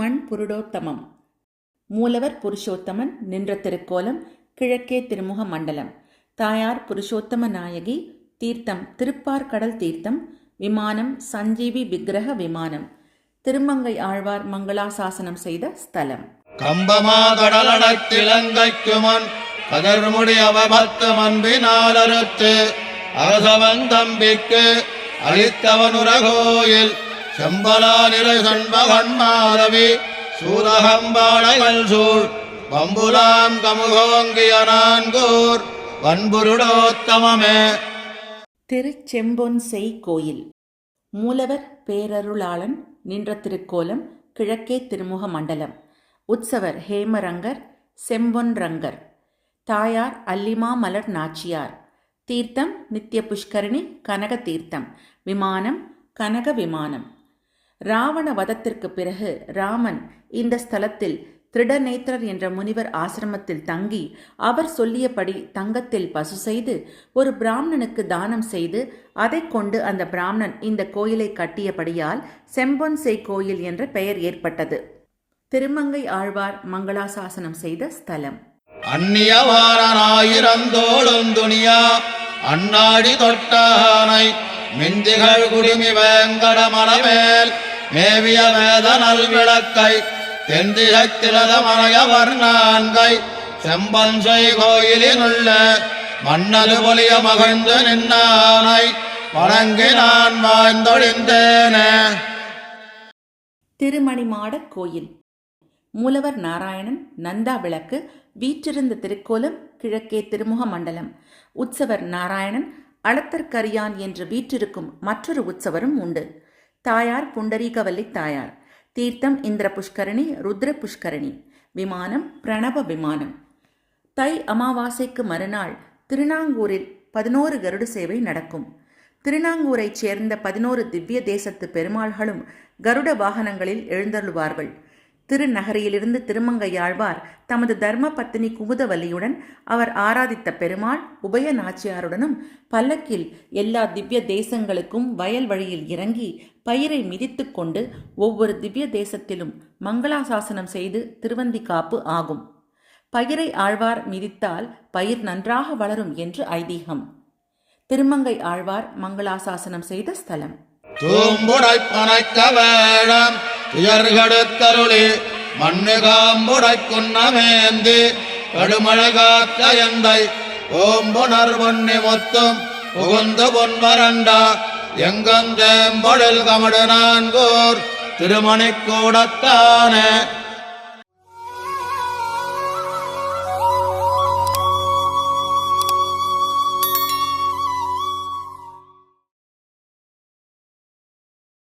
புருஷோத்தமம் மூலவர் புருஷோத்தமன் நின்ற திருக்கோலம் கிழக்கே திருமுக மண்டலம். தாயார் புருஷோத்தம நாயகி தீர்த்தம் திருப்பார்கடல் தீர்த்தம் விமானம் சஞ்சீவி விக்கிரக விமானம். திருமங்கை ஆழ்வார் மங்களாசாசனம் செய்த ஸ்தலம். கம்பமா கடலடத்திலங்கைக்கு முன் கதர்முடி அவபத்து மன்பினாலறுத்து அரசவன் தம்பிக்கு அளித்தவனுரகோயில் செம்பலா நிறை சண்பகன்மாரவி சூரகம்பாளைகள் சூழ். பம்புலாம் கமுகோங்கிய நான்கூர் வன்புருடோத்தமமே. திருச்செம்பொன் செய் கோயில் மூலவர் பேரருளாளன் நின்ற திருக்கோலம் கிழக்கே திருமுக மண்டலம். உற்சவர் ஹேமரங்கர் செம்பொன் ரங்கர். தாயார் அல்லிமா மலர் நாச்சியார். தீர்த்தம் நித்திய புஷ்கரணி கனக தீர்த்தம் விமானம் கனக விமானம். ராவண வதத்திற்கு பிறகு ராமன் இந்த ஸ்தலத்தில் திருடநேத்திரர் என்ற முனிவர் ஆசிரமத்தில் தங்கி அவர் சொல்லியபடி தங்கத்தில் பசு செய்து ஒரு பிராமணனுக்கு தானம் செய்து அதைக் கொண்டு அந்த பிராமணன் இந்த கோயிலை கட்டியபடியால் செம்பொன்செய் கோயில் என்ற பெயர் ஏற்பட்டது. திருமங்கை ஆழ்வார் மங்களாசாசனம் செய்த ஸ்தலம். அந்நியவாரனாயிரந்தோளும் துணியா அண்ணாடி தொட்டானை மிந்திகள் குடுமி வேங்கட மலமேல் மேவிய வேத நல்விளக்கை தென்திசைத்திலத நான்கை வர்ணான்கை செம்பன்சை கோயிலினுள்ள மன்னது பொலிய மகிழ்ந்து நின்னானை வணங்கி நான் வாழ்ந்தொழிந்தேனே திருமணிமாடக் கோயில். மூலவர் நாராயணன் நந்தா விளக்கு வீற்றிருந்த திருக்கோலம் கிழக்கே திருமுக மண்டலம். உற்சவர் நாராயணன் அளத்தற்கரியான் என்று வீற்றிருக்கும் மற்றொரு உற்சவரும் உண்டு. தாயார் புண்டரீகவல்லி தாயார். தீர்த்தம் இந்திர புஷ்கரணி ருத்ர புஷ்கரணி விமானம் பிரணவ விமானம். தை அமாவாசைக்கு மறுநாள் திருநாங்கூரில் பதினோரு கருட சேவை நடக்கும். திருநாங்கூரைச் சேர்ந்த பதினோரு திவ்ய தேசத்து பெருமாள்களும் கருட வாகனங்களில் எழுந்தருள்வார்கள். திருநகரியிலிருந்து திருமங்கையாழ்வார் தமது தர்ம பத்தினி குமுதவல்லியுடன் அவர் ஆராதித்த பெருமாள் உபய நாச்சியாருடனும் பல்லக்கில் எல்லா திவ்ய தேசங்களுக்கும் வயல் வழியில் இறங்கி பயிரை மிதித்துக் கொண்டு ஒவ்வொரு திவ்ய தேசத்திலும் மங்களாசாசனம் செய்து திருவந்தி காப்பு ஆகும். பயிரை ஆழ்வார் மிதித்தால் பயிர் நன்றாக வளரும் என்று ஐதீகம். திருமங்கை ஆழ்வார் மங்களாசாசனம் செய்த ஸ்தலம். தூம்புடை பனைக்க வேடம். துயர்கடுத்தருளி மண்ணு காம்புடை குன்னமேந்தி கடுமழை காத்த எந்தை ஓம்புணர் பொன்னி முத்தும் புகுந்து பொன் பொன்வரண்டா எங்கந்தேம்பொழில் கமடு நான்கோர் திருமணி கூடத்தானே